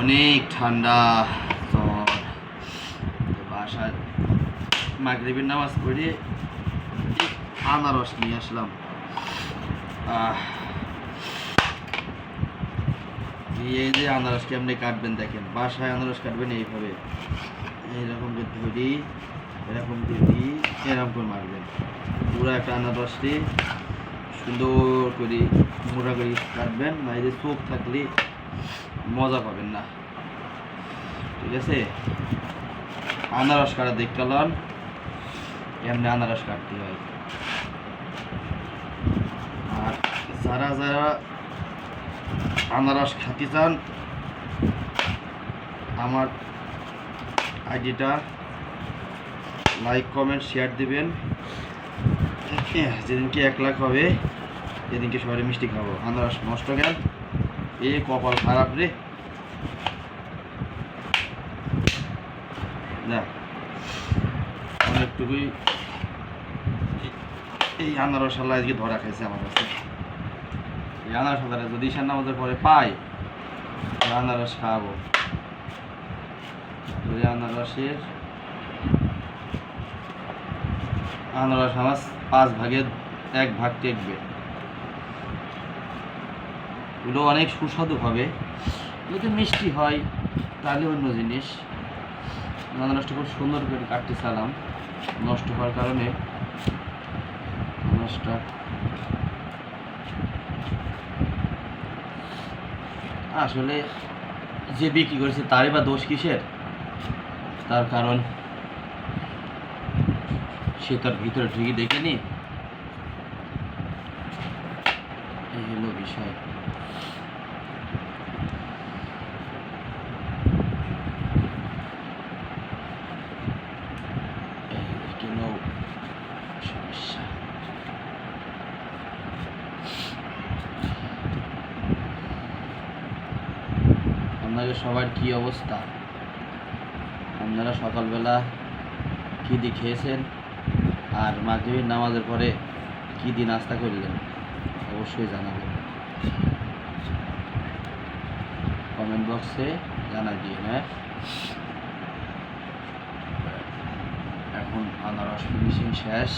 অনেক ঠান্ডা, তো বাসায় মাগরিবের নামাজ পড়ে আনারস নিয়ে আসলাম। এই যে আনারস কেমনি কাটবেন দেখেন, বাসায় আনারস কাটবেন এইভাবে। এইরকম করে ধরি, এরকম ধরি এরকম করে মারবেন। পুরো একটা আনারসটি সুন্দর করে মোটা করে কাটবেন, না এই যে চোখ থাকলে মজা পাবেন না। ঠিক আছে? আনারস কাটা দেখতে লন। এমনি আনারস কাটতে হয়। আর যারা যারা আনারস খাতে চান, আমার আইডিটা লাইক, কমেন্ট, শেয়ার দিবেন। যেদিনকে এক লাখ হবে, সেদিনকে সবাই মিষ্টি খাব। আনারস নষ্ট গেল এ কপাল খারাপ রে। অনেকটুকুই এই- এই আনারস আল্লাহ আজকে ধরা খাইছে আমার কাছে। এই আনারস আল্লাহ যদি ঈশান নামাজের পরে পাই আনারস খাওয়াবো ওই আনারসের আনারস আমার পাঁচ ভাগের এক ভাগ টেকবে। এগুলো অনেক সুস্বাদু হবে। যদি মিষ্টি হয়, তাহলে অন্য জিনিস। আনারসটা খুব সুন্দর করে কাটতে চালাম। নষ্ট হওয়ার কারণে। আনারসটা আসলে যে বিক্রি করেছে তারই বা দোষ কিসের? তার কারণ সে তার ভিতরে ঢুকে দেখেনি। হলো বিষয়। আপনাদের সবার কি অবস্থা? আপনারা সকালবেলা কী দিয়ে খেয়েছেন? আর মাগরিবের নামাজের পরে কী দিয়ে নাস্তা করলেন? অবশ্যই জানাবেন। কমেন্ট বক্সে জানা দিয়ে হ্যাঁ? এখন আনারস ফিনিশিং শেষ।